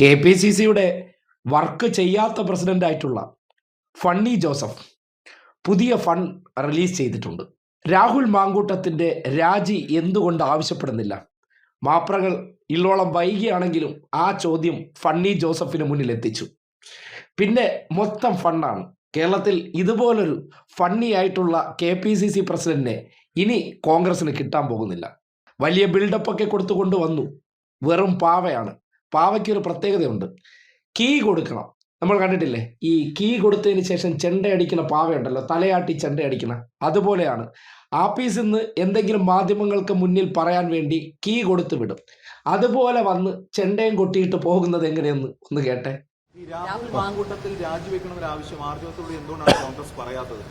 K P C സിയുടെ work ചെയ്യാത്ത പ്രസിഡന്റായിട്ടുള്ള ഫണ്ണി ജോസഫ് പുതിയ ഫണ്ട് റിലീസ് ചെയ്തിട്ടുണ്ട്. രാഹുൽ മാങ്കൂട്ടത്തിന്റെ രാജി എന്തുകൊണ്ട് ആവശ്യപ്പെടുന്നില്ല? മാപ്രകൾ ഇള്ളോളം വൈകിയാണെങ്കിലും ആ ചോദ്യം ഫണ്ണി ജോസഫിന് മുന്നിൽ എത്തിച്ചു. പിന്നെ മൊത്തം ഫണ്ടാണ് കേരളത്തിൽ ഇതുപോലൊരു ഫണ്ണി ആയിട്ടുള്ള കെ പി സി സി പ്രസിഡന്റിനെ ഇനി കോൺഗ്രസിന് കിട്ടാൻ പോകുന്നില്ല. വലിയ ബിൽഡപ്പൊക്കെ കൊടുത്തുകൊണ്ട് വന്നു. വെറും പാവയാണ്. പാവയ്ക്ക് ഒരു പ്രത്യേകതയുണ്ട്. കീ കൊടുക്കണം. നമ്മൾ കണ്ടിട്ടില്ലേ? ഈ കീ കൊടുത്തതിന് ശേഷം ചെണ്ടയടിക്കുന്ന പാവയുണ്ടല്ലോ. തലയാട്ടി ചെണ്ടയടിക്കുന്ന. അതുപോലെയാണ്. ആപ്പീസിൽ നിന്ന് എന്തെങ്കിലും മാധ്യമങ്ങൾക്ക് മുന്നിൽ പറയാൻ വേണ്ടി കീ കൊടുത്തു വിടും. അതുപോലെ വന്ന് ചെണ്ടയും കൊട്ടിയിട്ട് പോകുന്നത് എങ്ങനെയെന്ന് ഒന്ന് കേട്ടെ. രാഹുൽ മാങ്കൂട്ടത്തിൽ ആർജവത്തോട് എന്തുകൊണ്ടാണ് കോൺഗ്രസ് പറയാത്തത്?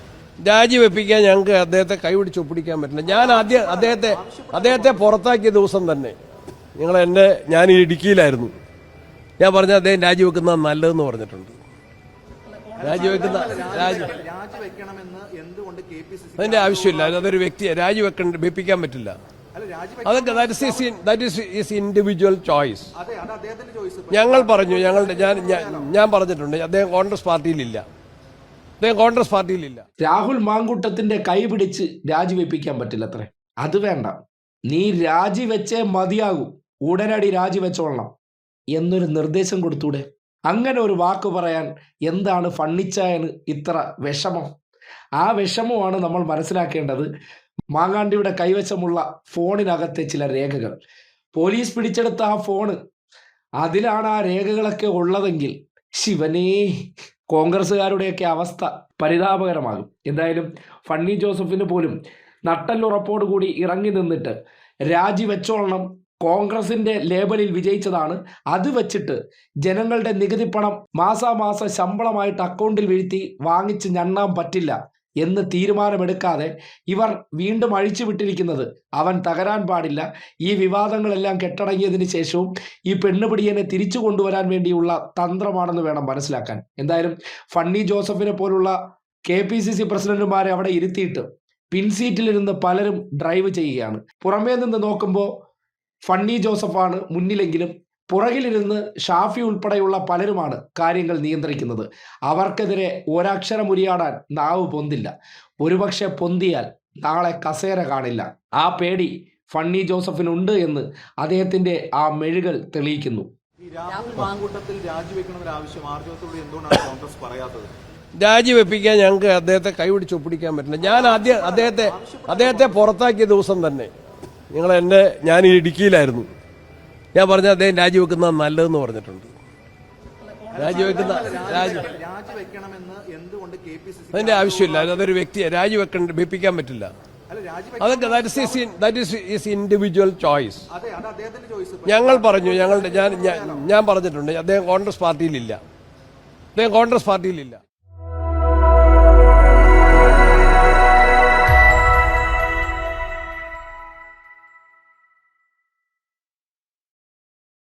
രാജിവെപ്പിക്കാൻ ഞങ്ങൾക്ക് അദ്ദേഹത്തെ കൈപിടിച്ച് ഒപ്പിടിക്കാൻ പറ്റില്ല. ഞാൻ ആദ്യം അദ്ദേഹത്തെ അദ്ദേഹത്തെ പുറത്താക്കിയ ദിവസം തന്നെ നിങ്ങൾ എന്റെ ഞാൻ ഈ ഇടുക്കിയിലായിരുന്നു. ഞാൻ പറഞ്ഞ അദ്ദേഹം രാജിവെക്കുന്ന നല്ലതെന്ന് പറഞ്ഞിട്ടുണ്ട്. രാജിവെക്കുന്ന രാജി അതിന്റെ ആവശ്യമില്ല. അതൊരു വ്യക്തിയെ രാജിവെക്കണ്ട വെപ്പിക്കാൻ പറ്റില്ല. അല്ല രാജിവെക്ക അതൊക്കെ that is that is is individual choice അതെ അത് അദ്ദേഹത്തിന്റെ ചോയ്സ് ഞങ്ങൾ പറഞ്ഞു ഞങ്ങളുടെ ഞാൻ ഞാൻ- ഞാൻ പറഞ്ഞിട്ടുണ്ട് അദ്ദേഹം കോൺഗ്രസ് പാർട്ടിയിലില്ല. അദ്ദേഹം കോൺഗ്രസ് പാർട്ടിയിലില്ല. രാഹുൽ മാങ്കൂട്ടത്തിന്റെ കൈ പിടിച്ച് രാജിവെപ്പിക്കാൻ പറ്റില്ല അത്രേ അത് വേണ്ട. നീ രാജിവെച്ചേ മതിയാകൂ. ഉടനടി രാജിവെച്ചോളണം. എന്നൊരു നിർദ്ദേശം കൊടുത്തൂടെ? അങ്ങനെ ഒരു വാക്ക് പറയാൻ എന്താണ് ഫണ്ണിച്ചായന് ഇത്ര വിഷമം? ആ വിഷമമാണ് നമ്മൾ മനസ്സിലാക്കേണ്ടത്. മാങ്ങാണ്ടിയുടെ കൈവശമുള്ള ഫോണിനകത്തെ ചില രേഖകൾ. പോലീസ് പിടിച്ചെടുത്ത ആ ഫോണ്. അതിലാണ് ആ രേഖകളൊക്കെ ഉള്ളതെങ്കിൽ ശിവനേ കോൺഗ്രസ്സുകാരുടെയൊക്കെ അവസ്ഥ പരിതാപകരമാകും. എന്തായാലും ഫണ്ണി ജോസഫിന് പോലും നട്ടല്ലുറപ്പോടുകൂടി ഇറങ്ങി നിന്നിട്ട് രാജിവെച്ചോളണം കോൺഗ്രസിന്റെ ലേബലിൽ വിജയിച്ചതാണ്. അത് വച്ചിട്ട് ജനങ്ങളുടെ നികുതി പണം മാസാമാസ ശമ്പളമായിട്ട് അക്കൗണ്ടിൽ വീഴ്ത്തി വാങ്ങിച്ച് ഞണ്ണാൻ പറ്റില്ല എന്ന് തീരുമാനമെടുക്കാതെ ഇവർ വീണ്ടും അഴിച്ചു വിട്ടിരിക്കുന്നത് അവൻ തകരാൻ പാടില്ല. ഈ വിവാദങ്ങളെല്ലാം കെട്ടടങ്ങിയതിന് ശേഷവും ഈ പെണ്ണുപിടിയനെ തിരിച്ചു കൊണ്ടുവരാൻ വേണ്ടിയുള്ള തന്ത്രമാണെന്ന് വേണം മനസ്സിലാക്കാൻ. എന്തായാലും ഫണ്ണി ജോസഫിനെ പോലുള്ള കെ പി സി സി പ്രസിഡന്റുമാരെ അവിടെ ഇരുത്തിയിട്ട് പിൻസീറ്റിലിരുന്ന് പലരും ഡ്രൈവ് ചെയ്യുകയാണ്. പുറമേ നിന്ന് നോക്കുമ്പോൾ ഫണ്ണി ജോസഫാണ് മുന്നിലെങ്കിലും പുറകിലിരുന്ന് ഷാഫി ഉൾപ്പെടെയുള്ള പലരുമാണ് കാര്യങ്ങൾ നിയന്ത്രിക്കുന്നത്. അവർക്കെതിരെ ഒരക്ഷരം ഉരിയാടാൻ നാവ് പൊന്തില്ല. ഒരുപക്ഷെ പൊന്തിയാൽ നാളെ കസേര കാണില്ല. ആ പേടി ഫണ്ണി ജോസഫിനുണ്ട് എന്ന് അദ്ദേഹത്തിന്റെ ആ മെഴുകൾ തെളിയിക്കുന്നു. രാജിവെപ്പിക്കാൻ ഞങ്ങൾക്ക് അദ്ദേഹത്തെ കൈപിടിച്ച് ഒപ്പിടിക്കാൻ പറ്റില്ല. ഞാൻ ആദ്യം അദ്ദേഹത്തെ അദ്ദേഹത്തെ പുറത്താക്കിയ ദിവസം തന്നെ നിങ്ങൾ എന്നെ ഞാൻ ഇടുക്കിയിലായിരുന്നു. ഞാൻ പറഞ്ഞ അദ്ദേഹം രാജിവെക്കുന്ന നല്ലതെന്ന് പറഞ്ഞിട്ടുണ്ട്. രാജിവെക്കുന്ന അതിന്റെ ആവശ്യമില്ല. അതൊരു വ്യക്തിയെ രാജിവെക്കണ്ട വെപ്പിക്കാൻ പറ്റില്ല. അതൊക്കെ that is that is is individual choice ഞങ്ങൾ പറഞ്ഞു ഞങ്ങളുടെ ഞാൻ- ഞാൻ പറഞ്ഞിട്ടുണ്ട് അദ്ദേഹം കോൺഗ്രസ് പാർട്ടിയിലില്ല. അദ്ദേഹം കോൺഗ്രസ് പാർട്ടിയിലില്ല.